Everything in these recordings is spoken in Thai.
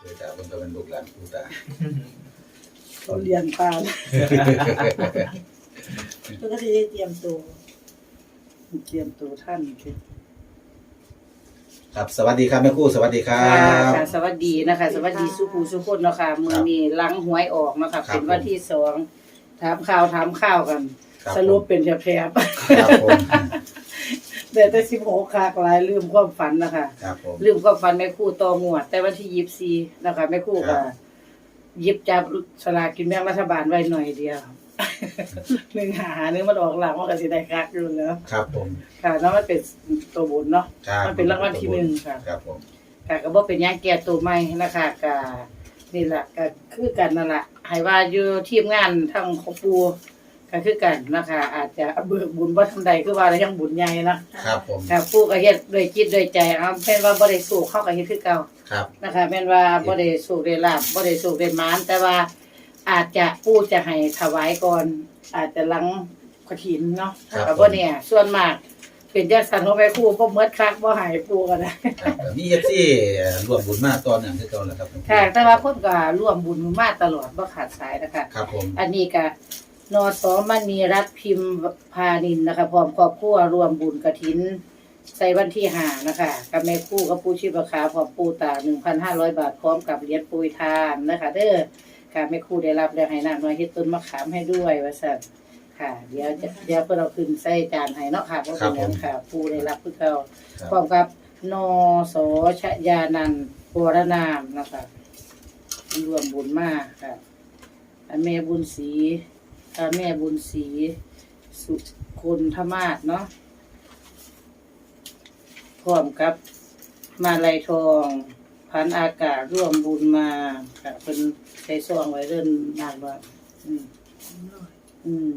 เดี๋ยวจะเพิ่นก็เป็นลูกหลานผู้ตาเขาเรียนปานเพื่อก็จะได้เตรียมตัว เตรียมตัวท่านสิครับ สวัสดีครับแม่ครู่สวัสดีครัค่ะบค่ะสวัสดีนะคะ สวัสดีสุภูสุคนเนาะค่ะมือนี้หลังหวยออกเนาะค่ะครับเป็นวันที่สองถามข่าวถามข่าวกัน ครับ สรุปเป็นแผลบครับผม ๆแต่แต่สิบหกคากหลายลืมความฝันนะคะครับผม ลืมความฝันแม่ครู่ต่องวด แต่วันที่ยิบซีนะคะแม่ครู่ครัก็บ หยิบจับสลากกินแบ่งรัฐบาลไว้หน่อยเดียวหนึ่งหาหนึ่งมันออกหลังมันก็สิได้คักอยู่แล้วครับผมค่ะแล้วมันเป็นตัวบุญเนาะ ครับมันเป็นรางวัลที่หนึ่งค่ะ ครับผม ค่ะก็บ่เป็นหยังแก่ตัวใหม่นะคะก็นี่แหละก็คือกันนั่นแหละให้ว่าอยู่ทีมงานทั้งของปู ก็คือกันนะคะ อาจจะเบิกบุญบ่ทำใดคือว่าแล้วยังบุญใหญ่นะครับผม ค่ะปูก็เฮ็ดด้วยจิตด้วยใจเอาแม่นว่าบ่ได้สู้เขาก็เฮ็ดคือเก่าครับ นะคะแม่นว่าบ่ได้สู้ได้ลาบบ่ได้สู้ได้หมาน แต่ว่าอาจจะปูจะให้ถวายก่อน อาจจะหลังกฐินเนาะครับก็บ่แน่ส่วนมาก เป็นจังซั่นของแม่ครูบ่หมดคักบ่ให้ปูก็ได้ครับมีเอฟซีร่วมบุญมากตอนนั้นคือเก่าแล้วครับค่ะแต่ว่าคนก็ร่วมบุญมาตลอดบ่ขาดสายนะคะ ครับผม อันนี้ก็ นอสอมณีรัตน์พิมพ์พานินนะคะพร้อมครอบครัวรวมบุญกระถิน ใส่วันที่ห้านะคะกับแม่ครู่กับผู้ชีพขาพร้อมปูตาหนึ่งพันห้าร้อยบาทพร้อมกับเหรียญปุยทานนะคะเด้อค่ะแม่ครู่ได้รับแล้วให้นางน้อยเฮ็ดต้นมะขามให้ด้วยว่าซั่นค่ะ เดี๋ยวจะเดี๋ยวเพิ่นเอาขึ้นใส่จานให้เนาะค่ะเพราะเป็นหยังค่ะผู้ได้รับคือเขาครับพร้อมกับนอสอชยานันท์วรนามนะคะรวมบุญมากค่ะอันแม่บุญศรี อ่าแม่บุญศรีสุคนธมาศเนาะพร้อมกับมาลัยทองพันอากาศร่วมบุญมาค่ะเป็นใช้ซองไว้เรื่นนานว่าอืมอืม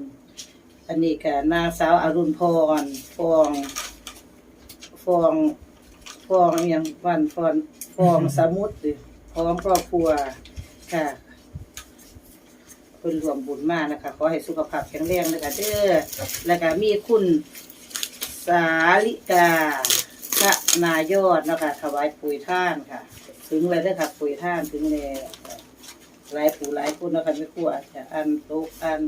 อันนี้ก็นางสาวอรุณพรฟองฟองฟองอย่างวันฟอนฟองสมุดหรือพร้อมครอบครัวค่ะ คนรวมบุญมากนะคะ ขอให้สุขภาพแข็งแรงนะคะเด้อครับแล้วก็มีคุณสาลิกาพระนายอดนะคะถวายปุ๋ยท่านค่ะ ถึงเลยเด้อค่ะปุ๋ยท่านถึงเลยหลายผู้หลายคนนะคะไม่กลัวอาจจะอันโตกอัน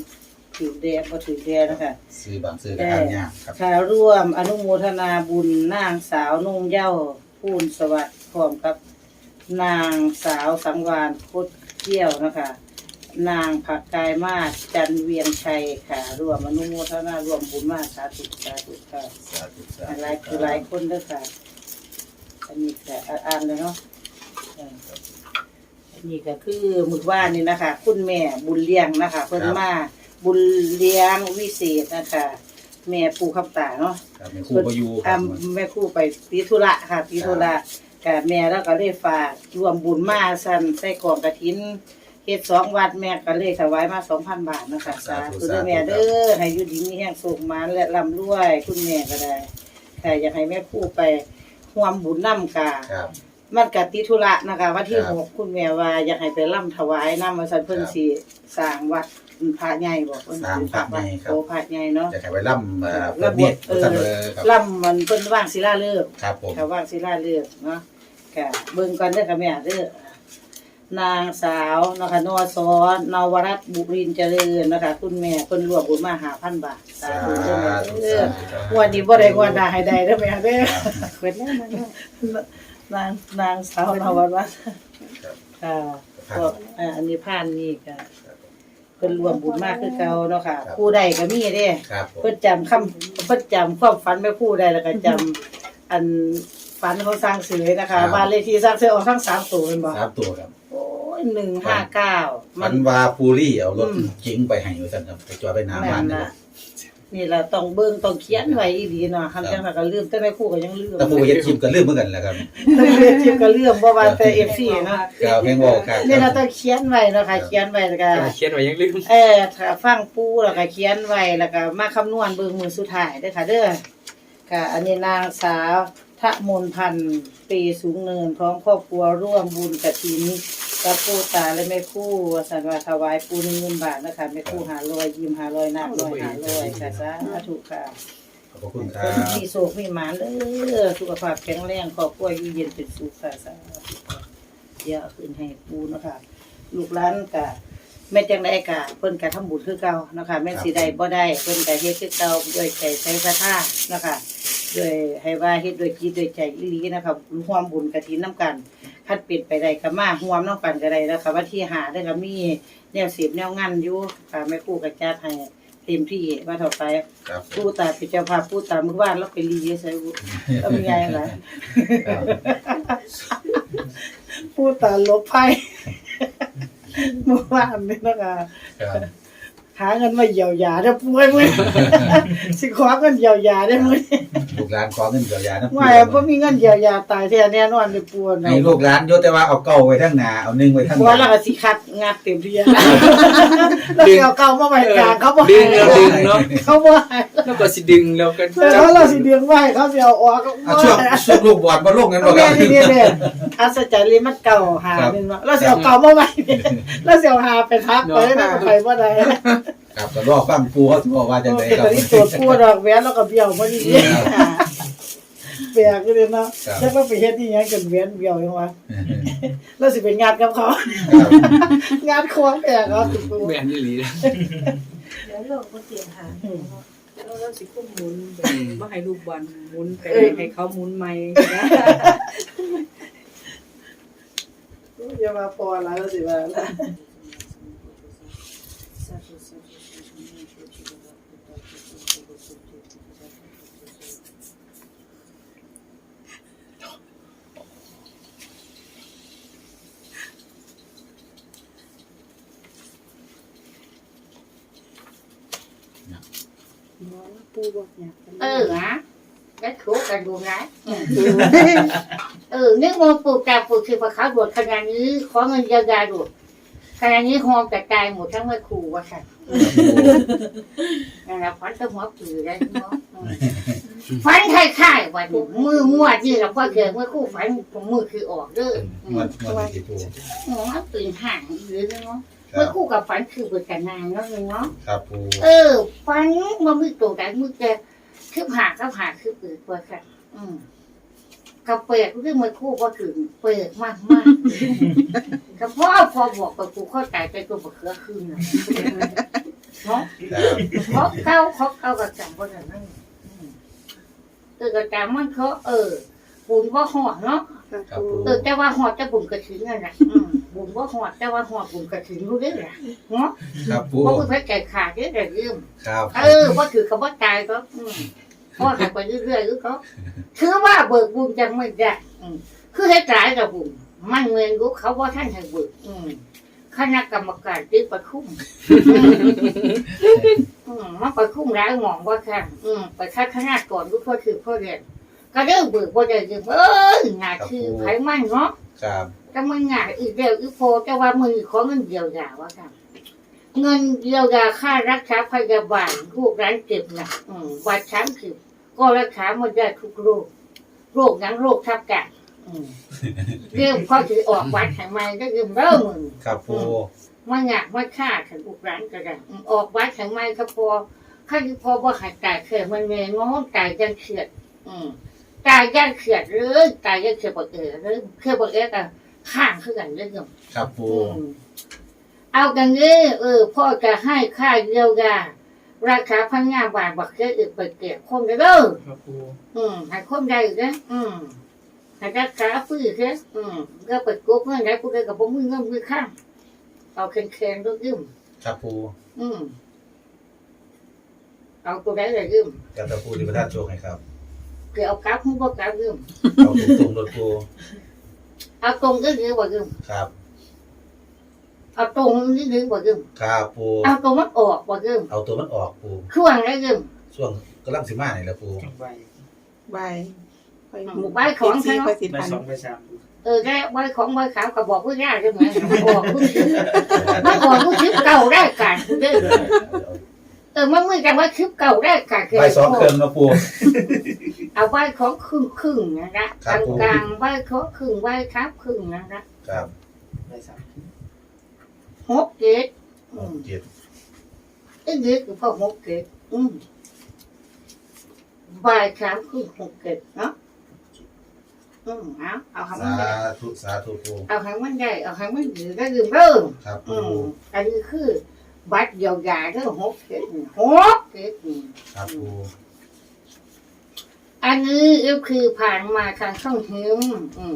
ถือแดงก็ถือแดงนะคะซื้อบางซื้อกับทานยากครับค่ะร่วมอนุโมทนาบุญนางสาวนุ่งเหย้าพูนสวัสดิ์พร้อมกับ นางสาวสังวานคดเที่ยวนะคะ นางผักกายมาศจันเวียงชัยค่ะร่วมอนุโมทนาร่วมบุญมาสาธุสาธุค่ะสาธุสาธุหลายคือหลายคนด้วยค่ะ อันนี้ก็อ่านเลยเนาะเอออันนี้ก็คือมือว่านนี่นะคะ คุณแม่บุญเลี้ยงนะคะ เพิ่นมาบุญเลี้ยงวิเศษนะคะแม่ปูคำตาเนาะครับแม่ครู่ก็อยู่คอ่ารับแม่ครู่ไปตีธุระค่ะตีธุระกับแม่แล้วก็เลยฝากรวมบุญมาสั่นใส่กล่องกระถิน เฮ็ดสองวัดแม่ก็เลยถวายมาสองพันบาทนะคะสาธุเด้อแม่เด้อให้อยู่ดีมีแห่งสุขมานและร่ำรวย คุณแม่ก็ได้ค่ะอยากให้แม่ครู่ไปร่วมบุญนํกาครับ มันกติธุระนะคะวันที่ครับ หกคุณแม่ว่าอยากให้ไปร่ำถวายน้ำมาสันเพิ่นครับสิสร้างวัดพระใหญ่บอกเพิ่นสร้างพระใหญ่ครับ โอ้พระใหญ่เนาะ จะให้ไว้ล่ำเอ่อระเปิดบบเนียดเออพุทธเบอร์ครับล่ำมันเพิ่นว่างศิลาฤกษ์ครับผม ค่ะว่างศิลาฤกษ์เนาะค่ะเบิ่งก่อนเด้อค่ะแม่เด้อ นางสาวนะคะนอสอนวรัตน์บุรินทร์เจริญนะคะ คุณแม่เพิ่นรวมบุญมา5,000บาทสาสาธุเด้อแม่ธุเด้อสาธุงวันนี้บ่ได้งวันหน้าให้ได้เด้อแม่เด้อเพิ่นนางนางสาวนวรัตน์ครับค่ะก็อ่าอันนี้ผ่านนี่ก็เพิ่นรวมบุญมากคือเก่าเนาะค่ะผู้ใดก็มีเด้ครับผมเพิ่นจำคำเพิ่นจำความฝันแม่ผู้ได้แล้วก็จำอันฝันของสร้างเสือนะคะบ้านเลขที่สร้างเสือออกทั้งสามตัวเป็นบ่สามตัวครับโอ้ย หนึ่งห้าเก้ามัมันน ว่าปูรี่เอารถอืมเก๋งไปให้อยู่สั่นครับไปจอดไปหน้าบ้านนี่นั่นล่ะนี่ล่ะต้องเบิ่งต้องเขียนไว้อีหลีเนาะคำจังนั้นก็ลืมแต่แม่ครู่ก็ยังลืมแต่ปูเฮ็ดคลิปก็ลืมเหมือนกันแหละครับแต่เรียนชิมก็ลืมบ่ว่าแต่ FC เนาะครับเพลงบอกครับนี่เราต้องเขียนไว้เนาะค่ะเขียนไว้แล้วก็เขียนไว้ยังลืมเออถ้าฟังปูแล้วก็เขียนไว้แล้วก็มาคำนวณเบิ่งมือสุดท้ายเด้อค่ะเด้อค่ะอันนี้นางสาวทะมนพันธ์ปีสูงเนินพร้อมครอบครัวร่วมบุญกฐิน กับปู่ตาและแม่ครู่ว่าสันว่าถวายปูหนึ่งหมื่นบาทนะคะแม่ครู่หาร้อยยิ้มหาร้อยนักร้อยหาร้อยค่ะสาธุค่ะขอบคุณคครันบมีโศกมีหมานเด้อสุขภาพแข็งแรงครอบครัวอยู่เย็นเป็นสุขค่ะสาธุเดี๋ยวเอาขึ้นให้ปูเนาะคะลูกหลานกะแม่จังไดกะเพิ่นกะทำบุญคือเก่าเนาะคะแม่สิได้บ่ได้เพิ่นกะเฮ็ดคือเก่าด้วยใจใส่ศรัทธาเนาะคะ ด้วยให้ว่าเฮ็ดด้วยจิตด้วยใจอีหลีนะคะร่วมบุญกฐินนํกันคันเป็นไปได้ก็มาร่วมนํกันก็ได้นะคะวันที่5ได้ก็มีแนวสิบแนวงานอยู่ค่ะแม่ครูก็จัดให้เต็มที่ว่าเท่าไปครับผู้ตาเป็นเจ้าภาพผู้ตามือบ้านแล้วไปรีใส่บุแล้วมีไงล่ะครับผู้ตาลบไพ่มือบ้านนี่นะคะ ครับ หาเงินมาเยียวยาได้ป่วยมื้อสิขอเงินเยียวยาได้มื้อลูกหลานขอเงินเยียวยานะว่าบ่มีเงินเยียวยาตายแท้แน่นอนเลยปวดให้ลูกหลานโยแต่ว่าเอาเก่าไว้ทั้งหน้าเอาหนึ่งไว้ทั้งหปวดลัแล้วงก็สิคัดงัดเต็มที่แล้วสิเอาเก่ามาไว้กลางเขาบ่ดึให้งแล้วดึงเนาะเขาบ่ให้แล้วก็สิดึงแล้วก็แต่เขาเราสิเดืองไว้เขาสิเอาออกก็เอาบ่ช่วงให้ช่วงลูกบอลบ่ลงกันบ่คแม่รับนี่นี่เนี่ยอัศจรรย์เลยมันเก่าหาหนึ่งเนาะแล้วเสียวเก่าเมื่อไหร่แล้วเสียวหาไปทักไปแล้วก็ไปเมื่อไหร่ ครับก็รอฟังปูเขาสิบอกว่าจังไดเป็นครับ ตอนนี้ตัวพูดดอกแหวนแล้วก็เบี้ยวพอดีเบียก็เลยเนาะแล้วก็ไปเฮ็ดที่ยังกันแหวนเบี้ยวยังวะแล้วสิเป็นงานกับเขาครับงานควงแอกเขาติดตัวแม่นอีหลีเดี๋ยวเราก็เตรียมหาแล้วเราสิคุ้มหมุนแบบบ่ให้ลูกบอลหมุนไปให้เขาหมุนใหม่นะอย่ามาพอแล้วสิว่าละ ปูบอกเนี่ยเออนะก็ถูกกันดูนะเออนึกว่าปลูกกาปลูกคือพอเขาบวชขนาดนี้ขอเงินเยียวยาดูขนาดนี้หอมแต่กายหมดทั้งไม่ขู่ว่าค่ะนั่นแหละพันต้องหัวปือได้เนาะ ฟันไข่ไข่วันนี้มือมั่วที่เราพ่อเกิดเมื่อครู่ฟันมือคือออกเด้องวดงวดที่ปูหัวปืนห่างหรือเนาะครัเมื่อบครู่กับฟันคือเปิดกันนานเนาะเนาะครับปูเออฟันมันมีตัวกันมือแกคือผ่าก็ผ่าคือเปิดตัวค่ะ อืมกับเปิดเรื่องมือคู่ก็ถึงเปิดมากมากกับพ่อพอบอกกับกูเข้าใจไปตัวบักเขือคืนน่ะเนาะครับเขาเก้าเขาเก้ากับจังคนนั้น อืมเออกับจังมันเขาเออบุญว่าหอดเนาะครับปูเออแต่ว่าหอดจะบุญกระถิ่นนั่นแหละอืมบุญว่าหอดแต่ว่าหอดบุญกระถิ่นรู้ได้แหละเนาะครับปูเพราะคุณพระแก่ขาดได้แต่ยืมครับเออว่าถือคำว่าตายก็อืมเพราะหักไปเรื่อยๆก็เขาถือว่าเบิกบุญจังไม่ได้อืมคือให้ตายกับบุญมันเงินรู้เขาว่าท่านให้เบิกอืม คณะกรรมการตึกประคุมอืมอืมมันประคุมร้ายหมองว่าค่ะอืมไปคัดคณะก่อนรู้พ่อถือพ่อเรียนก็เรื่องเบิกว่าจะยืมเอ้ยงานคือไผมันเนาะครับจะมึงงานอีกเดียวอีกโพจะว่ามือของเงินเยียวยาว่าค่ะเงินเยียวยาค่ารักษาพยาบาลลูกร้านเจ็บหนักอืมวัดช้างคือก็รักษาหมดได้ทุกโรคโรคนั้นโรคทับกันอืม เรื่องพอถือออกวัดแห่งใหม่ก็ยืมเริ่มมึงครับปูมาหยากมาฆ่าถึงลูกร้านก็ได้อืมออกวัดแห่งใหม่ก็พอข้าที่พอว่าหายตายเขื่อนมันเมงง้อตายยังเขียดอืมตายยังเขียดหรือตายยังเขียดบอกเออหรือเขียดบอกเออกันข้างคือกันเรื่องครับปูอืมเอากันนี้เออพ่อจะให้ค่าเยียวยาราคาพันงาบาทบักเก็อีกไปเก็บคนเด้อครับปูอืมให้คนได้เด้ออืม ให้รักษาฟื้นเด้ออืมก็ไปกบเงินได้ผู้ใดกับผมมือเงินมือข้างเอาแข็งๆด้วยยืมครับปูอืมเอาตัวได้เลยยืมกาตะปูที่ประทานโชคให้ครับเกี่ยวกับผู้บ่กับยืมเอาตรงๆรถปูเอาตรงก็ยืมบ่ยืมครับเอาตรงนี่ยืมบ่ยืมครับปูเอาตรงมันออกบ่ยืมเอาตัวมันออกปูช่วงได้ยืมช่วงกำลังสิมานี่แหละปูไปใบ หมู่บ้านของที่เขาไปสิไปพันสองไปสามเออได้ใบของใบขาวก็บอกผู้ยากใช่ไหมมันออกผู้ชิบมันออกผู้ชิบเก่าได้กันเด้อเออมันมือกันว่าชิบเก่าได้กันใบสองเครื่องเนาะปูเอาใบของครึ่งครึ่งๆนะนะครับผมกลางๆใบของครึ่งใบครับครึ่งนะครับครับไปสามหกเจ็ดหกเจ็ดไอ้เด็กคือพ่อหกเจ็ดอืมใบครับครึ่งหกเจ็ดเนาะ อืมเอาเอาให้มัสานได้ธุสาธุปูเอาให้มันได้เอาให้มันดีได้ยืมเริ่มครับอืปูมอันนี้คือ บัตรเยียวยาเรื่องหกเจ็ดหกเจ็ด ครับปู อันนี้ก็คือผ่านมาทางช่องหิมอืม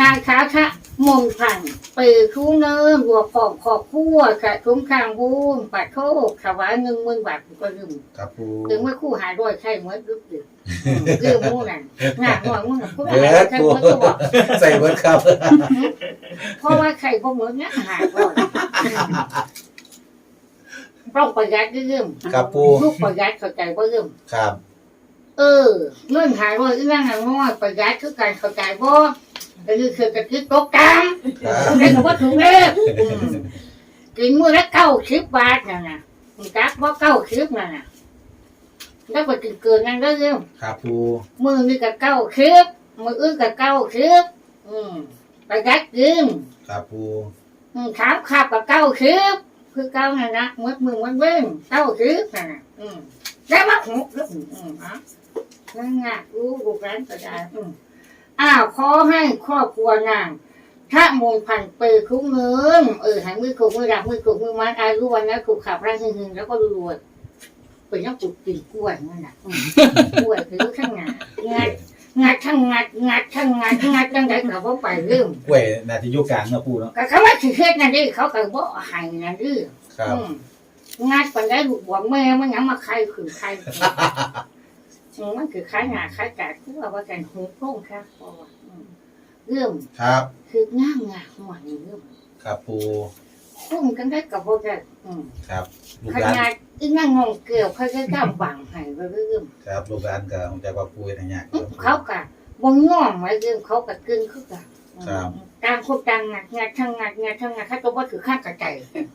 นางค้าชะมงพันเปิดคุ้งเนิมบัวปอบขอบคู่กระทุ่มข้างบูนปัดโทษถวายเงินหมื่นบาทก็ลืมครับปูถึงว่าคู่หาด้วยใช่เมื่อรึดึกเรื่องมู่นั่นงานหน่อยมู่นั่นคู่เบิหาดใช่ปูเมื่อก็บอกใส่เบิดครับ เพราะว่าใครพวกมึงเนี่ยหาก่อนต้องประหยัดเรื่องครับปูลูกประหยัดเข้าใจว่าเรื่องครับ เออเงื่อนหาด้วยเรื่องหางน้อยประหยัดคือการเข้าใจบ่ก็คือคือกระคิดตกกลางครับได้กับว่าถูกเลขอืมกินมื้อละเก้าสิบบาทนั่นน่ะมึงจักว่าเก้าสิบนั่นน่ะแล้วไปกินเกินนั่นก็เรื่องครับปูมือนี่ก็เก้าสิบมืออื่นก็เก้าสิบอืมประหยัดกินครับปูอืมถามขับกับเก้าสิบคือเก้านั่นนะมืดมือมันเว้นเก้าสิบนั่นน่ะอืมแล้วมาหกแล้วอืมอืมอะ นั่นไงรู้ลูกร้านก็ได้อืมอ้าวขอให้ครอบครัวนางถ้ามงพันเปิดคุ้งเงินเออใหายมือขูกมือดักมือขูกมือมันอายุวันนั้นขูกขับร่างหึงๆแล้วก็รวยๆเป็นยังปลูกกินกล้วยนั่นน่ะอืมกล้วยคือข้างหน้างัดงัดทั้งงัดงัดทั้งงัดงัดจังไดเขาบ่ไปเริ่มกล้วยนาทียุกลางเนาะปูเนาะก็เขาว่าสิเฮ็ดนั่นดิเขาก็บ่ให้นั่นดิครับอืมงัดปานได้ลูกบวงแม่มันยังมาใครคือใคร อืมมันคือใครหน้าใครกาดคือว่าว่ากันหูโป่งค่ะพอว่าอืมเรื่องครับ คืองามงามหัวนี่เรื่องครับปูคุ้มกันได้กับบ่ได้อืมครับ ลูกขหลานนาดอีนั่งงงเกลียวเขาจะกล้าบังให้ว่าเรื่องครับลูกหลานก็คงจะว่าปูเฮ็ดให้ยากอืมเขาก็บ่ง่อมไว้เรื่องเขาก็กึ่งคือกันอืมครับ ต่างคนต่างงัดงัดทั้งงัดงัดทั้งงัดเขาก็บ่าถือข้ากระใจ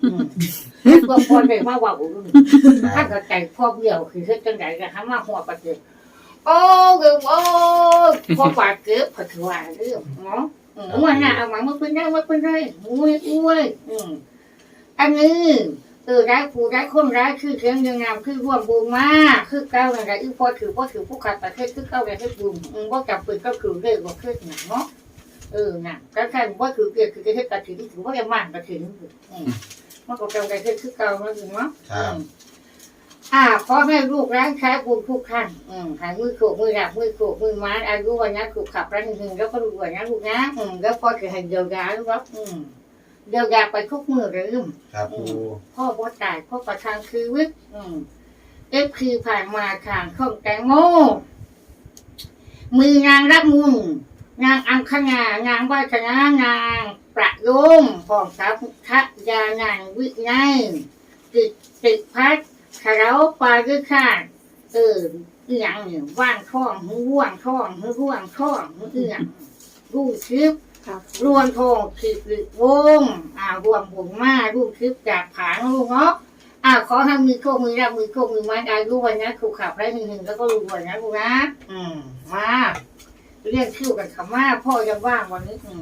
อืมตัวพอได้มาว่าอุ้มคถ้ากิดใจพวกเดียวคือเฮ็ดจังไดก็หามาหัวประเดี๋ยวโอ้เกือบโอ้พ่อปากเกือบผัดถวาเรื่องเนาะอืมวันน่ะเอามาเมื่อเป็นได้เมื่อเป็นได้อุ้ยอุ้ยอืมอันนี้เออได้ผู้ได้คนได้คือเสียงยังงามคือร่วมบุญมากคือเก้าอะไรอีพอถือพอถือผู้ขัดประเทศคือเก้าอะไรให้บุญอืมบ่จับปืนก็คือเรื่องก็คือหนังเนาะ เออน่ะก็แค่ว่าคือเกิดคือเฮ็ดกระถิ่นถือว่าจะมั่นกระถิ่นอืมมันก็เก่าได้คือเก่าแล้วถึงเนาะครับอ่าขอให้ลูกร้านค้าบุญทุกท่านอืมหายมือโขกมือดับมือโขกมือไม้อายุวันนี้ถูกขับรันหนึ่งแล้วก็รวยนะลูกนะอืมแล้วพอจะให้เดียวยาลูกครับอืมเดียวยาไปทุกมือเลยอืมครับปูพ่อพ่อตายพ่อประทานชีวิตอืมเอฟคือผ่านมาทางช่องแตงโมมือนางรับมุน นางอังคณานางวาชนะนางประโยมพร้อมกับทะยานางวินัยติดติดพัดคาราปาคือขาดเอออียงเนี่ยว่างท้องหูว่างท้องหูว่างท้องหูอียงรูปคลิปครับรวนทองคลิปวงอ่ารวมบุญมารูปคลิปจากผางลูกเนาะอ่าขอให้มือโคมือรับมือโคกมือไม้อายุวันนี้ครูขับได้หนึ่งหนึ่งแล้วก็รู้วันนะลูกนะ อืมมา เรียกชื่อกันคำว่าพ่อยังว่างวันนี้อืม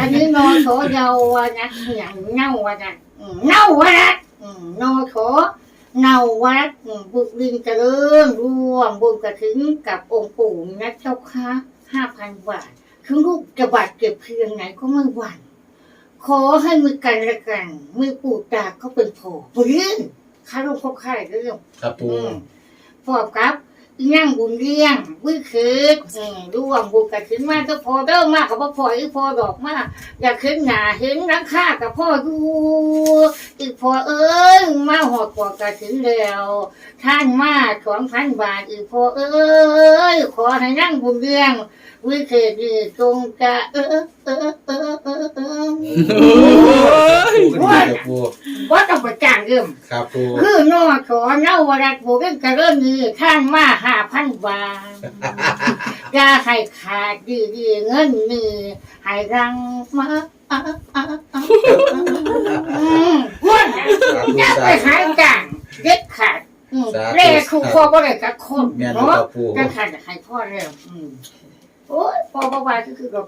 อันนี้นอนโถเยาววันนะอย่างเน่าวันนะอืมเน่าวันนะอืมนอนโถเนาวัดอืมบุญลิงเจริญร่วมบุญกระถึงกับองค์ปู่นะเจ้าค่ะห้าพันบาทถึงลูกจะบาดเจ็บเพียงไหนก็ไม่หวั่นขอให้มือกันและกันมือปู่ตาก็เป็นพอบุญข้าลูกพ่อข้าเรื่องครับปู อืมพอบ ครับย่างบุญเลี้ยงวิคืดอืมร่วมบุญกระถึงมากก็พอเด้อมากกับพออีพอดอกมากอยากขึ้นหนาเห็นนักฆ่ากับพ่อดูอีกพอเอ้ยมาหอดกว่ากระถึงแล้วท่านมาสองพันบาทอีกพอเอ้ยขอให้นั่งบุญเรียงวิเศษดีจงจะเออเออเออเออเออ ปูก็ดีครับปูว่าต้องไปจ้างเริ่มครับปูคือนอขอเน่าวรัดบุกกระเริ่มนี้ท่านมาห้าพันบาทอย่าให้ขาดดีดีๆเงินนี่ให้รังมาอะอะอะอะอืมพูดนะครับปูอย่าสาไปหาจ้างเด็ดขาดอืมสาธุเร่ครูพ่อบ่ได้กับคนแม่นอยู่เนาะครับปูก็ขาดให้พ่อแล้วอืมโอ้ยพ่อบ่ว่าก็คือเรา